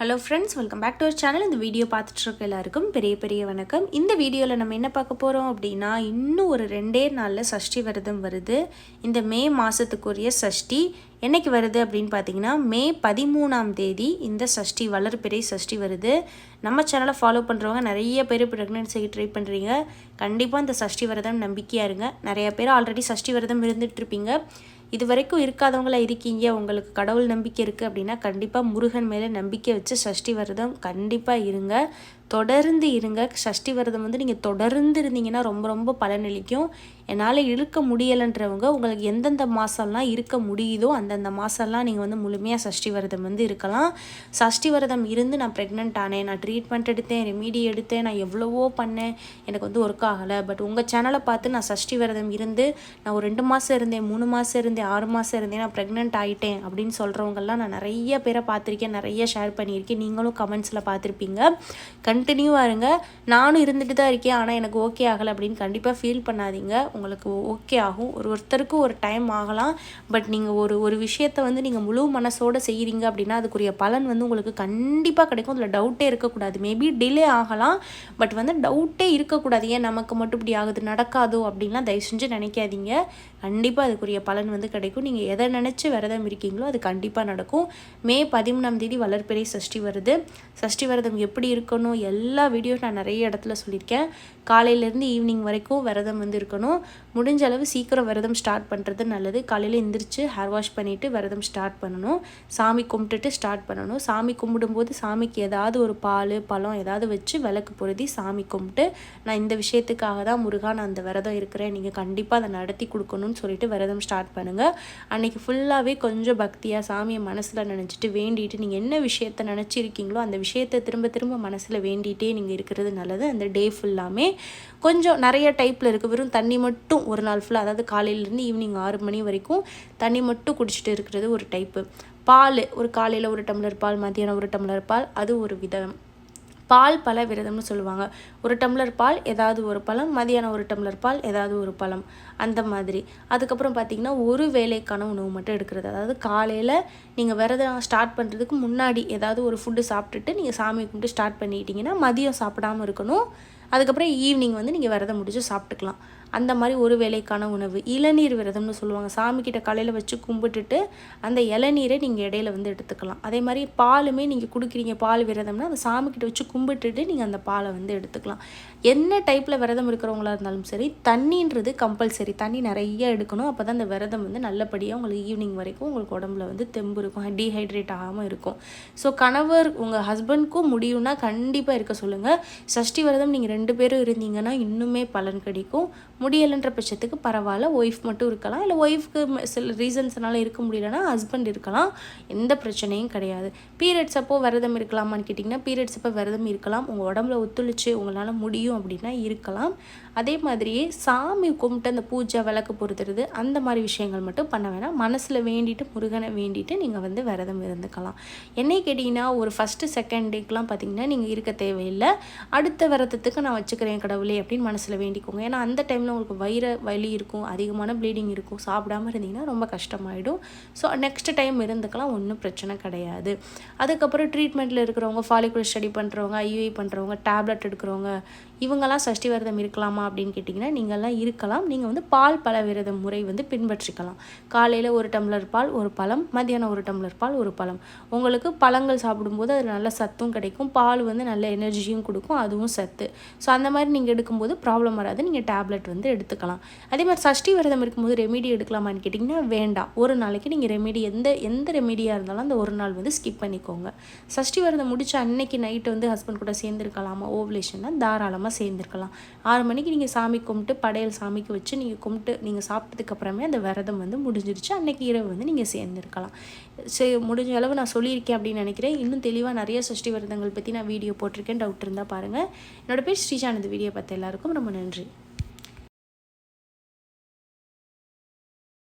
Hello friends welcome back to our channel இந்த video பார்த்துட்ருக்க எல்லாருக்கும் பெரிய பெரிய வணக்கம். இந்த வீடியோவில் நம்ம என்ன பார்க்க போகிறோம் அப்படின்னா இன்னும் ஒரு ரெண்டே நாளில் சஷ்டி விரதம் வருது. இந்த மே மாதத்துக்குரிய சஷ்டி என்றைக்கு வருது அப்படின்னு பார்த்தீங்கன்னா மே பதிமூணாம் தேதி இந்த சஷ்டி வளர்பிறை சஷ்டி வருது. நம்ம சேனலை ஃபாலோ பண்ணுறவங்க நிறைய பேர் ப்ரெக்னென்சிக்கு ட்ரை பண்ணுறீங்க கண்டிப்பாக இந்த சஷ்டி விரதம் நம்பிக்கையாக இருங்க. நிறைய பேர் ஆல்ரெடி சஷ்டி விரதம் இருந்துகிட்ருப்பீங்க இது வரைக்கும் இருக்காதவங்களா இருக்கீங்க உங்களுக்கு கடவுள் நம்பிக்கை இருக்குது அப்படின்னா கண்டிப்பாக முருகன் மேலே நம்பிக்கை வச்சு சஷ்டி விரதம் கண்டிப்பாக இருங்க. தொடர்ந்து இருங்க. சஷ்டி விரதம் வந்து நீங்கள் தொடர்ந்து இருந்தீங்கன்னா ரொம்ப ரொம்ப பலனளிக்கும் என்னால் இழுக்க முடியலைன்றவங்க உங்களுக்கு எந்தெந்த மாதம்லாம் இருக்க முடியுதோ அந்தந்த மாதம்லாம் நீங்கள் வந்து முழுமையாக சஷ்டி விரதம் வந்து இருக்கலாம். சஷ்டி விரதம் இருந்து நான் ப்ரெக்னென்ட் ஆனேன் நான் ட்ரீட்மெண்ட் எடுத்தேன் ரெமீடி எடுத்தேன் நான் எவ்வளவோ பண்ணேன். எனக்கு வந்து ஒர்க் ஆகலை. பட் உங்கள் சேனலை பார்த்து நான் சஷ்டி விரதம் இருந்து நான் ஒரு ரெண்டு மாதம் இருந்தேன் மூணு மாதம் இருந்தேன் ஆறு மாதம் இருந்தேன் நான் ப்ரெக்னென்ட் ஆகிட்டேன் அப்படின்னு சொல்கிறவங்கெல்லாம் நான் நிறைய பேரை பார்த்துருக்கேன் நிறைய ஷேர் பண்ணியிருக்கேன். நீங்களும் கமெண்ட்ஸில் பார்த்துருப்பீங்க. கண்டினியூவாக இருங்க நானும் இருந்துட்டு தான் இருக்கேன். ஆனால் எனக்கு ஓகே ஆகலை அப்படின்னு கண்டிப்பாக ஃபீல் பண்ணாதீங்க. உங்களுக்கு ஓகே ஆகும். ஒரு ஒருத்தருக்கும் ஒரு டைம் ஆகலாம். பட் நீங்கள் ஒரு ஒரு விஷயத்தை வந்து நீங்கள் முழு மனசோடு செய்கிறீங்க அப்படின்னா அதுக்குரிய பலன் வந்து உங்களுக்கு கண்டிப்பாக கிடைக்கும். அதில் டவுட்டே இருக்கக்கூடாது. மேபி டிலே ஆகலாம். பட் வந்து டவுட்டே இருக்கக்கூடாது. ஏன் நமக்கு மட்டும் இப்படி ஆகுது? நடக்காதோ? அப்படின்லாம் தயவு செஞ்சு நினைக்காதீங்க. கண்டிப்பாக அதுக்குரிய பலன் வந்து கிடைக்கும். நீங்கள் எதை நினச்சி விரதம் இருக்கீங்களோ அது கண்டிப்பாக நடக்கும். மே பதிமூணாம் தேதி வளர்ப்பிறை சஷ்டி வருது. சஷ்டி விரதம் எப்படி இருக்கணும்? எல்லா வீடியோ நான் நிறைய இடத்துல சொல்லியிருக்கேன். காலையிலேருந்து ஈவினிங் வரைக்கும் விரதம் வந்து இருக்கணும். முடிஞ்ச அளவு சீக்கிரம் விரதம் ஸ்டார்ட் பண்ணுறது நல்லது. காலையில் எந்திரிச்சு ஹேர் வாஷ் பண்ணிவிட்டு விரதம் ஸ்டார்ட் பண்ணணும். சாமி கும்பிட்டுட்டு ஸ்டார்ட் பண்ணணும். சாமி கும்பிடும்போது சாமிக்கு ஏதாவது ஒரு பால் பழம் ஏதாவது வச்சு விளக்கு பொருதி சாமி கும்பிட்டு நான் இந்த விஷயத்துக்காக தான் முருகா நான் அந்த விரதம் இருக்கிறேன். நீங்கள் கண்டிப்பாக அதை நடத்தி கொடுக்கணும்னு சொல்லிட்டு விரதம் ஸ்டார்ட் பண்ணுங்கள் அன்றைக்கி ஃபுல்லாகவே கொஞ்சம் பக்தியாக சாமியை மனசில் நினச்சிட்டு வேண்டிட்டு நீங்கள் என்ன விஷயத்த நினச்சிருக்கீங்களோ அந்த விஷயத்தை திரும்ப திரும்ப மனசில் வேண்டி வேண்டிகிட்டே நீங்கள் இருக்கிறது நல்லது. அந்த டே ஃபுல்லாமே கொஞ்சம் நிறைய டைப்பில் இருக்குது வெறும் தண்ணி மட்டும் ஒரு நாள் ஃபுல்லாக அதாவது காலையிலேருந்து ஈவினிங் ஆறு மணி வரைக்கும் தண்ணி மட்டும் குடிச்சிட்டு இருக்கிறது ஒரு டைப்பு பால் ஒரு காலையில் ஒரு டம்ளர் பால் மதியானம் ஒரு டம்ளர் பால் அது ஒரு விதம். பால் பல விரதம்னு சொல்லுவாங்க. ஒரு டம்ளர் பால் ஏதாவது ஒரு பழம். மதியானம் ஒரு டம்ளர் பால் ஏதாவது ஒரு பழம். அந்த மாதிரி. அதுக்கப்புறம் பார்த்திங்கன்னா ஒரு வேலைக்கான உணவு மட்டும் எடுக்கிறது. அதாவது காலையில் நீங்கள் விரதம் ஸ்டார்ட் பண்ணுறதுக்கு முன்னாடி ஏதாவது ஒரு ஃபுட்டு சாப்பிட்டுட்டு நீங்கள் சாமி கும்பிட்டு ஸ்டார்ட் பண்ணிட்டீங்கன்னா மதியம் சாப்பிடாமல் இருக்கணும். அதுக்கப்புறம் ஈவினிங் வந்து நீங்கள் விரதம் முடிச்சு சாப்பிட்டுக்கலாம். அந்த மாதிரி ஒரு வேலைக்கான உணவு. இளநீர் விரதம்னு சொல்லுவாங்க. சாமிக்கிட்ட காலையில் வச்சு கும்பிட்டுட்டு அந்த இளநீரை நீங்கள் இடையில வந்து எடுத்துக்கலாம். அதே மாதிரி பாலுமே நீங்கள் கொடுக்குறீங்க பால் விரதம்னா அந்த சாமிக்கிட்ட வச்சு கும்பிட்டுட்டு நீங்கள் அந்த பாலை வந்து எடுத்துக்கலாம். என்ன டைப்பில் விரதம் இருக்கிறவங்களா இருந்தாலும் சரி தண்ணின்றது கம்பல்சரி. தண்ணி நிறைய எடுக்கணும். அப்போ தான் அந்த விரதம் வந்து நல்லபடியாக உங்களுக்கு ஈவினிங் வரைக்கும் உங்களுக்கு உடம்புல வந்து தெம்பு இருக்கும். டீஹைட்ரேட் ஆகாமல் இருக்கும். ஸோ கணவர் உங்கள் ஹஸ்பண்ட்க்கும் முடியும்னா கண்டிப்பாக இருக்க சொல்லுங்கள் சஷ்டி விரதம் நீங்கள் ரெண்டு பேரும் இருந்தீங்கன்னா இன்னுமே பலன் கிடைக்கும். முடியலைன்ற பட்சத்துக்கு பரவாயில்ல ஒய்ஃப் மட்டும் இருக்கலாம். இல்லை ஒய்ஃப்க்கு சில ரீசன்ஸ்னால இருக்க முடியலன்னா ஹஸ்பண்ட் இருக்கலாம். எந்த பிரச்சனையும் கிடையாது. பீரியட்ஸ் அப்போ விரதம் இருக்கலாமான்னு கேட்டிங்கன்னா பீரியட்ஸ் அப்போ விரதம் இருக்கலாம். உங்கள் உடம்புல ஒத்துழைச்சு உங்களால் முடியும் அப்படின்னா இருக்கலாம். அதே மாதிரியே சாமி கும்பிட்டு அந்த பூஜை விளக்கு பொறுத்துறது அந்த மாதிரி விஷயங்கள் மட்டும் பண்ண வேணாம். மனசில் வேண்டிட்டு முருகனை வேண்டிட்டு நீங்கள் வந்து விரதம் இருந்துக்கலாம். என்னை கேட்டிங்கன்னா ஒரு ஃபஸ்ட்டு செகண்ட் டேக்கெலாம் பார்த்தீங்கன்னா நீங்கள் இருக்க தேவையில்லை. அடுத்த விரதத்துக்கு நான் வச்சுக்கிறேன் கடவுளே அப்படின்னு மனசில் வேண்டிக்கோங்க. ஏன்னா அந்த டைமில் உங்களுக்கு வயிற வலி இருக்கும் அதிகமான ப்ளீடிங் இருக்கும் சாப்பிடாம இருந்தீங்கன்னா ரொம்ப கஷ்டமாயிடும். ஸோ நெக்ஸ்ட் டைம் இருந்துக்கலாம் ஒன்றும் பிரச்சனை கிடையாது. அதுக்கப்புறம் ட்ரீட்மெண்ட்டில் இருக்கிறவங்க ஃபாலிகுலர் ஸ்டடி பண்ணுறவங்க ஐயூஐ பண்ணுறவங்க டேப்லெட் எடுக்கிறவங்க இவங்கெல்லாம் சஷ்டி விரதம் இருக்கலாமா அப்படின்னு கேட்டிங்கன்னா நீங்கள்லாம் இருக்கலாம். நீங்கள் வந்து பால் பல விரத முறை வந்து பின்பற்றிக்கலாம். காலையில் ஒரு டம்ளர் பால் ஒரு பழம். மதியானம் ஒரு டம்ளர் பால் ஒரு பழம். உங்களுக்கு பழங்கள் சாப்பிடும்போது அது நல்ல சத்தும் கிடைக்கும். பால் வந்து நல்ல எனர்ஜியும் கொடுக்கும். அதுவும் சத்து. ஸோ அந்த மாதிரி நீங்கள் எடுக்கும்போது ப்ராப்ளம் வராது. நீங்கள் டேப்லெட் வந்து வந்து எடுத்துக்கலாம். அதே மாதிரி சஷ்டி விரதம் இருக்கும்போது ரெமிடி எடுக்கலாமான்னு கேட்டிங்கன்னா வேண்டாம். ஒரு நாளைக்கு நீங்கள் ரெமிடி எந்த எந்த ரெமிடியாக இருந்தாலும் அந்த ஒரு நாள் வந்து ஸ்கிப் பண்ணிக்கோங்க. சஷ்டி விரதம் முடிச்ச அன்னைக்கு நைட்டு வந்து ஹஸ்பண்ட் கூட சேர்ந்துருக்கலாமா? ஓவலேஷன்னா தாராளமாக சேர்ந்துருக்கலாம். ஆறு மணிக்கு நீங்கள் சாமி கும்பிட்டு படையல் சாமிக்கு வச்சு நீங்கள் கும்பிட்டு நீங்கள் சாப்பிட்டதுக்கப்புறமே அந்த விரதம் வந்து முடிஞ்சிருச்சு. அன்னைக்கு இரவு வந்து நீங்கள் சேர்ந்துருக்கலாம். சரி முடிஞ்ச அளவு நான் சொல்லியிருக்கேன் அப்படின்னு நினைக்கிறேன். இன்னும் தெளிவாக நிறைய சஷ்டி விரதங்கள் பற்றி நான் வீடியோ போட்டிருக்கேன். டவுட் இருந்தால் பாருங்கள் என்னோட பேர் ஸ்ரீஜானந்த். வீடியோ பார்த்த எல்லாருக்கும் ரொம்ப நன்றி.